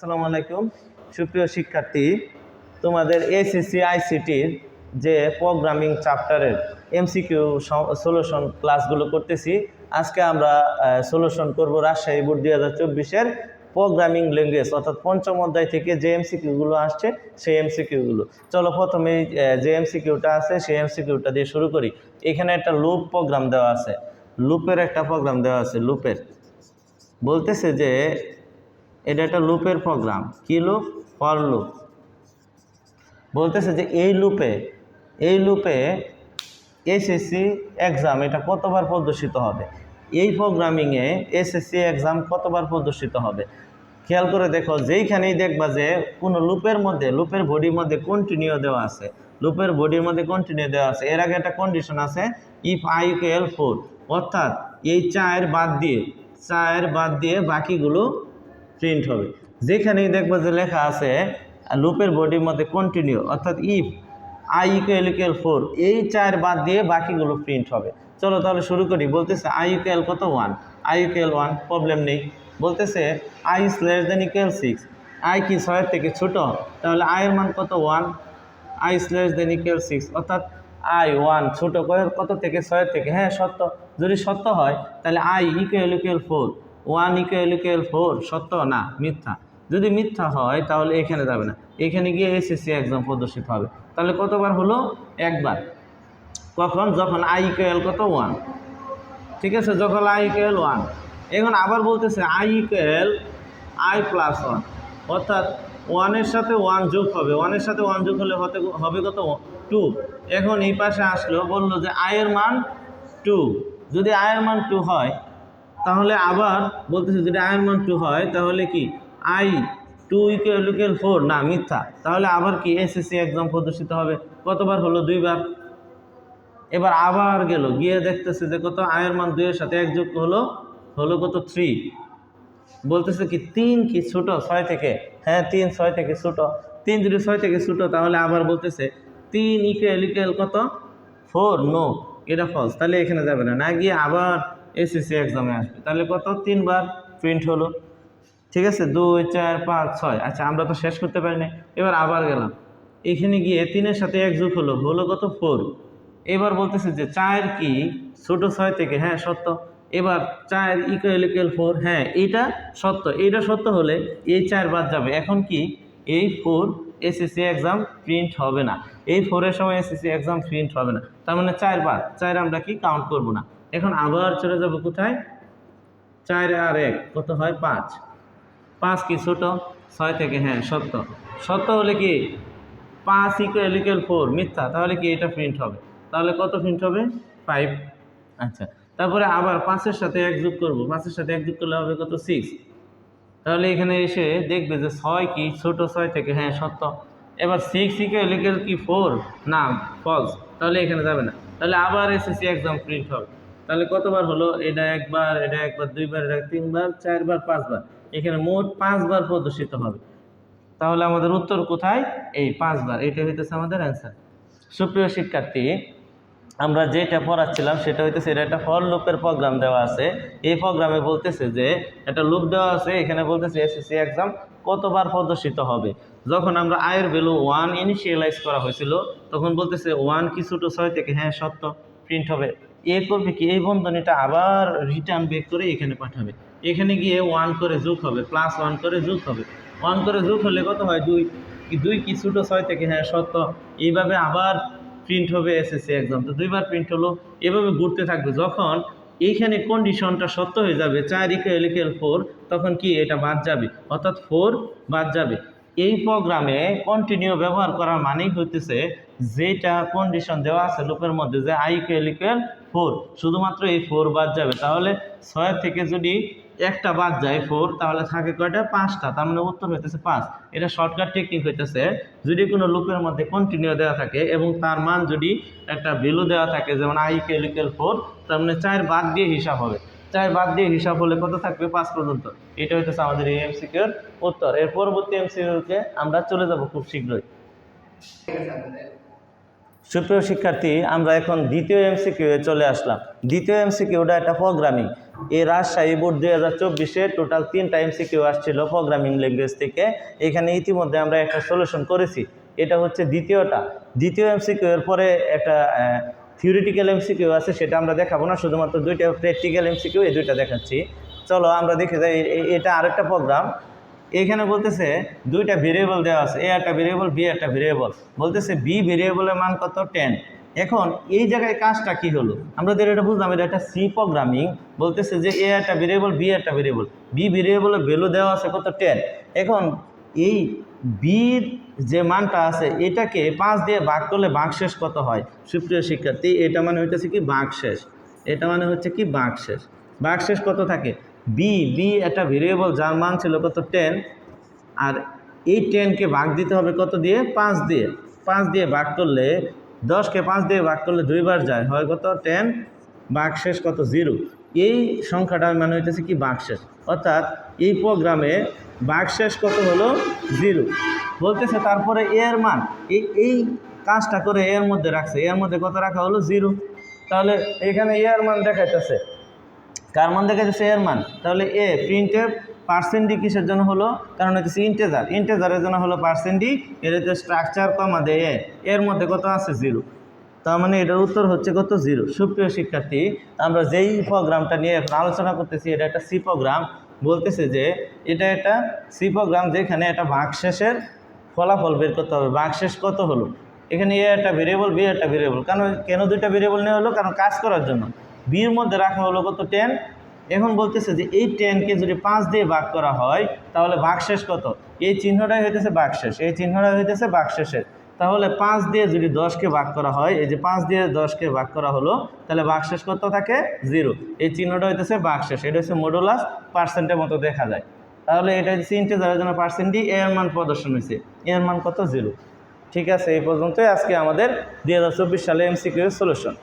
আসসালামু আলাইকুম। সুপ্রিয় শিক্ষার্থী, তোমাদের এসএসসি আইসিটির যে প্রোগ্রামিং চ্যাপ্টারের এমসিকিউ সলিউশন ক্লাসগুলো করতেছি, আজকে আমরা সলিউশন করব রাজশাহী বোর্ড দুই হাজার চব্বিশের প্রোগ্রামিং ল্যাঙ্গুয়েজ অর্থাৎ পঞ্চম অধ্যায় থেকে যে এমসিকিউগুলো আসছে, সেই এমসিকিউগুলো চলো প্রথমে যে এমসিকিউটা আছে, সেই এমসিকিউটা দিয়ে শুরু করি। এখানে একটা লুপ প্রোগ্রাম দেওয়া আছে। লুপের একটা প্রোগ্রাম দেওয়া আছে লুপের বলতেছে যে এটা একটা লুপের প্রোগ্রাম। কি লুপ? For loop. বলতেছে যে এই লুপে এই লুপে এসএসসি এক্সাম এটা কতবার প্রদর্শিত হবে? এই প্রোগ্রামিংয়ে এসএসসি এক্সাম কতবার প্রদর্শিত হবে? খেয়াল করে দেখো, যেইখানেই দেখবা যে কোনো লুপের মধ্যে, লুপের বডির মধ্যে কন্টিনিউ দেওয়া আছে। লুপের বডির মধ্যে কন্টিনিউ দেওয়া আছে। এর আগে একটা কন্ডিশন আছে if I K L four অর্থাৎ এই চায়ের বাদ দিয়ে চায়ের বাদ দিয়ে বাকিগুলো প্রিন্ট হবে। যেখানেই দেখব যে লেখা আছে লুপের বডির মধ্যে কন্টিনিউ অর্থাৎ if I equal equal four এই চার বাদ দিয়ে বাকিগুলো প্রিন্ট হবে। চলো তাহলে শুরু করি। বলতেছে আই ইকুয়াল কত? One I equal one problem নেই। বলতেছে I is less than equal six I কি ছয়ের থেকে ছোট? তাহলে আয়ের মান কত? One I is less than equal six অর্থাৎ আই ওয়ান ছোট কত থেকে? ছয়ের থেকে। হ্যাঁ সত্য। যদি সত্য হয়, তাহলে I equal equal four one equal equal four, সত্য না? মিথ্যা। যদি মিথ্যা হয়, তাহলে এখানে যাবে না। এখানে গিয়ে এসএসসি এক্সাম প্রদর্শিত হবে। তাহলে কতবার হলো? একবার। কখন? যখন আই ইকুয়াল কত? ওয়ান ঠিক আছে? যখন আই ইকুয়াল ওয়ান এখন আবার বলতেছে I equal I plus one অর্থাৎ ওয়ানের সাথে ওয়ান যোগ হবে। ওয়ানের সাথে ওয়ান যোগ হলে হতে হবে কত? টু এখন এই পাশে আসলো, বলল যে আয়ের মান টু যদি আয়ের মান টু হয় তাহলে আবার বলতেছে যদি আয়ের মান টু হয়, তাহলে কি? আই টু ইকুয়াল ফোর না, মিথ্যা। তাহলে আবার কি এসএসসি এক্সাম প্রদর্শিত হবে? কতবার হলো? দুইবার। এবার আবার গেল, গিয়ে দেখতেছে যে কত আয়ের মান দুইয়ের সাথে এক যোগ হলো হলো কত থ্রি বলতেছে কি, তিন কি ছোট? ছয় থেকে। হ্যাঁ তিন, ছয় থেকে ছোট। তিন যদি ছয় থেকে ছোট, তাহলে আবার বলতেছে, তিন ইকুয়াল ইকুয়াল কত? ফোর নো এটা ফলস তাহলে এখানে যাবে না। না গিয়ে আবার এসএসসি এক্সামে আসবে। তাহলে কত? তিনবার প্রিন্ট হলো। ঠিক আছে? দুই, চার, পাঁচ, ছয়। আচ্ছা আমরা তো শেষ করতে পারি না এবার আবার গেলাম। এখানে গিয়ে তিনের সাথে এক যোগ হলো। হলো কত? ফোর এবার বলতেছে যে চায়ের কি? ছোট ছয় থেকে হ্যাঁ সত্য। এবার চায়ের ইকুয়াল ফোর হ্যাঁ এইটা সত্য। এইটা সত্য হলে এই চার বাদ যাবে। এখন কি? এই ফোর এসএসসি এক্সাম প্রিন্ট হবে না। এই ফোরের সময় এসএসসি এক্সাম প্রিন্ট হবে না। তার মানে চার বাদ। চার আমরা কি? কাউন্ট করব না। এখন আবার চলে যাব কোথায়? চার আর এক, কত হয়? পাঁচ। পাঁচ কি ছোট? ছয় থেকে হ্যাঁ সত্য। সত্য হলে কি? পাঁচ ইকুয়াল ইকুয়াল ফোর মিথ্যা। তাহলে কি এটা প্রিন্ট হবে? তাহলে কত প্রিন্ট হবে? ফাইভ আচ্ছা তারপরে আবার পাঁচের সাথে এক যোগ করব। পাঁচের সাথে এক যোগ করলে হবে কত? সিক্স তাহলে এখানে এসে দেখবে যে ছয় কি? ছোট ছয় থেকে হ্যাঁ সত্য। এবার সিক্স ইকুয়াল ইকুয়াল কি? ফোর না ফলস তাহলে এখানে যাবে না। তাহলে আবার এসএসসি এক্সাম প্রিন্ট হবে। তাহলে কতবার হলো? এটা একবার এটা একবার, দুইবার, এটা তিনবার, চারবার, পাঁচবার। এখানে মোট পাঁচবার প্রদর্শিত হবে। তাহলে আমাদের উত্তর কোথায়? এই পাঁচবার। এটা হইতেছে আমাদের অ্যান্সার সুপ্রিয় শিক্ষার্থী, আমরা যেটা পড়াচ্ছিলাম সেটা হইতেছে, এটা একটা ফর লুপের প্রোগ্রাম দেওয়া আছে। এই প্রোগ্রামে বলতেছে যে, একটা লুপ দেওয়া আছে, এখানে বলতেছে এসএসসি এক্সাম কতবার প্রদর্শিত হবে? যখন আমরা আয়ের ভ্যালু ওয়ান ইনিশিয়ালাইজ করা হয়েছিল, তখন বলতেছে ওয়ান কি ছোটো ছয় থেকে হ্যাঁ সত্য প্রিন্ট হবে। এ করবে কি? এই বন্ধনীটা আবার রিটার্ন বেক করে এখানে পাঠাবে। এখানে গিয়ে ওয়ান করে যোগ হবে প্লাস ওয়ান করে যোগ হবে। ওয়ান করে যোগ হলে কত হয়? দুই। দুই কি ছোটো ছয় থেকে? হ্যাঁ সত্য। এইভাবে আবার প্রিন্ট হবে এসএসসি এক্সাম তো দুইবার প্রিন্ট হলো, এভাবে ঘুরতে থাকবে। যখন এইখানে কন্ডিশনটা সত্য হয়ে যাবে চার ইকুয়াল ইকুয়াল ফোর তখন কি এটা বাদ যাবে? অর্থাৎ ফোর বাদ যাবে। এই প্রোগ্রামে কন্টিনিউ ব্যবহার করার মানেই হইতেছে যেটা কন্ডিশন দেওয়া আছে লুপের মধ্যে যে আই ইকুয়াল ইকুয়াল ফোর শুধুমাত্র এই ফোর বাদ যাবে। তাহলে ছয় থেকে যদি একটা বাদ যায় ফোর তাহলে থাকে কয়টা? পাঁচটা। তার মানে উত্তর হইতেছে পাঁচ। এটা শর্টকাট টেকনিক হইতেছে। যদি কোনো লুপের মধ্যে কন্টিনিউ দেওয়া থাকে এবং তার মান যদি একটা ভ্যালু দেওয়া থাকে, যেমন আই ইকুয়াল ইকুয়াল ফোর তার মানে চার বাদ দিয়ে হিসাব হবে। চার বাদ দিয়ে হিসাব হলে কত থাকবে? পাঁচ পর্যন্ত। এটা হইতেছে আমাদের এই এমসিকিউর উত্তর। এর পরবর্তী এমসিকিউকে আমরা চলে যাব খুব শীঘ্রই। সুপ্রিয় শিক্ষার্থী, আমরা এখন দ্বিতীয় এমসিকিউ চলে আসলাম। দ্বিতীয় এমসিকিউটা একটা প্রোগ্রামিং এই রাজশাহী বোর্ড দুই হাজার চব্বিশে টোটাল তিনটা এমসিকিউ আসছিল প্রোগ্রামিং ল্যাঙ্গুয়েজ থেকে। এখানে ইতিমধ্যে আমরা একটা সলিউশন করেছি। এটা হচ্ছে দ্বিতীয়টা। দ্বিতীয় এমসিকিউ এর পরে একটা থিওরিটিক্যাল এমসিকিউ আছে, সেটা আমরা দেখাবো না, শুধুমাত্র দুইটা প্র্যাকটিক্যাল এমসিকিউ এই দুইটা দেখাচ্ছি। চলো আমরা দেখে যাই এটা আরেকটা প্রোগ্রাম এখানে বলতেছে দুইটা ভেরিয়েবল দেওয়া আছে এ একটা ভেরিয়েবল বি একটা ভেরিয়েবল বলতেছে বি ভেরিয়েবলের মান কত? টেন এখন এই জায়গায় কাজটা কি হলো? আমাদের এটা বুঝলাম, এটা একটা সি প্রোগ্রামিং বলতেছে যে এ একটা ভেরিয়েবল বি একটা ভেরিয়েবল বি ভেরিয়েবলের ভ্যালু দেওয়া আছে কত? টেন এখন এই বির যে মানটা আছে, এটাকে পাঁচ দিয়ে ভাগ করলে ভাগ শেষ কত হয়? সুপ্রিয় শিক্ষার্থী, এটা মানে হইতেছে কি ভাগ শেষ? এটা মানে হচ্ছে কি ভাগ শেষ? ভাগ শেষ কত থাকে? বি বি একটা ভেরিয়েবল যার মান ছিল কত? টেন আর এই টেনকে ভাগ দিতে হবে কত দিয়ে? পাঁচ দিয়ে। পাঁচ দিয়ে ভাগ করলে দশকে পাঁচ দিয়ে ভাগ করলে দুইবার যায়, হয় কত? টেন বাঘ শেষ কত? জিরো এই সংখ্যাটা মানে হইতেছে কি বাঘ শেষ? অর্থাৎ এই প্রোগ্রামে ভাগ শেষ কত হলো? জিরো। বলতেছে, তারপরে এর মান। এই এই কাজটা করে এর মধ্যে রাখছে। এর মধ্যে কত রাখা হলো? জিরো। তাহলে এখানে এর মান দেখাইতেছে। কার মান দেখাইতেছে? এর মান। তাহলে এ প্রিন্টের পার্সেন্টই কিসের জন্য হলো? কারণ হচ্ছে ইন্টেজার ইন্টেজারের জন্য হলো পার্সেন্টই এর হচ্ছে স্ট্রাকচার কমা দেয় এ এর মধ্যে কত আছে? জিরো। তার মানে এটার উত্তর হচ্ছে কত? জিরো। সুপ্রিয় শিক্ষার্থী, আমরা যেই প্রোগ্রামটা নিয়ে এখন আলোচনা করতেছি, এটা একটা সি প্রোগ্রাম বলতেছে যে এটা একটা সি প্রোগ্রাম যেখানে একটা ভাগশেষের ফলাফল বের করতে হবে। ভাগশেষ কত হলো? এখানে এ একটা ভেরিয়েবল বি একটা ভেরিয়েবল কারণ কেন দুইটা ভেরিয়েবল নেওয়া হলো? কারণ কাজ করার জন্য। বির মধ্যে রাখা হলো কত? টেন এখন বলতেছে যে এই টেনকে যদি পাঁচ দিয়ে ভাগ করা হয়, তাহলে ভাগশেষ কত? এই চিহ্নটাই হইতেছে ভাগশেষ এই চিহ্নটাই হইতেছে ভাগশেষের তাহলে পাঁচ দিয়ে যদি দশকে ভাগ করা হয়, এই যে পাঁচ দিয়ে দশকে ভাগ করা হলো, তাহলে বাকশেষ কত থাকে? জিরো। এই চিহ্নটা হইতেছে বাকশেষ এটা হচ্ছে মডুলাস পার্সেন্টের মতো দেখা যায়। তাহলে এটা হচ্ছে ইন্টেজারের জন্য পার্সেন্টই এর মান প্রদর্শন হয়েছে এর মান কত? জিরো। ঠিক আছে, এই পর্যন্তই আজকে আমাদের দু হাজার চব্বিশ সালে এমসিকিউ সলিউশন